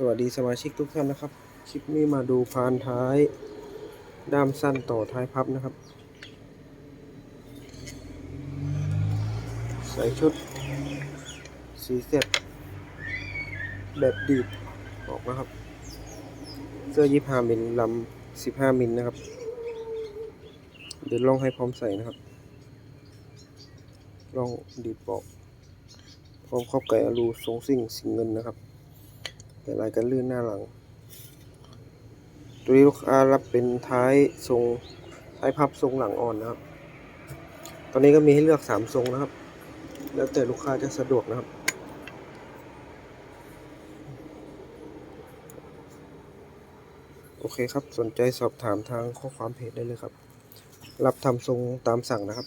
สวัสดีสมาชิกทุกท่านนะครับ คลิปนี้มาดูพานท้ายด้ามสั้นต่อท้ายพับนะครับ ใส่ชุด สีเซ็ตแบบดีดออกนะครับ เสื้อยี่ห้ามิลลำสิบห้ามิลนะครับ เดี๋ยวลองให้พร้อมใส่นะครับลองดีดบอกพร้อมครอบไก่อลูทรงซิ่งสีเงินนะครับ ลายกันลื่นหน้าหลัง ตัวนี้ลูกค้ารับเป็นท้ายทรงท้ายพับทรงหลังอ่อนนะครับ ตอนนี้ก็มีให้เลือกสามทรงนะครับ แล้วแต่ลูกค้าจะสะดวกนะครับโอเคครับ สนใจสอบถามทางข้อความเพจได้เลยครับ รับทำทรงตามสั่งนะครับ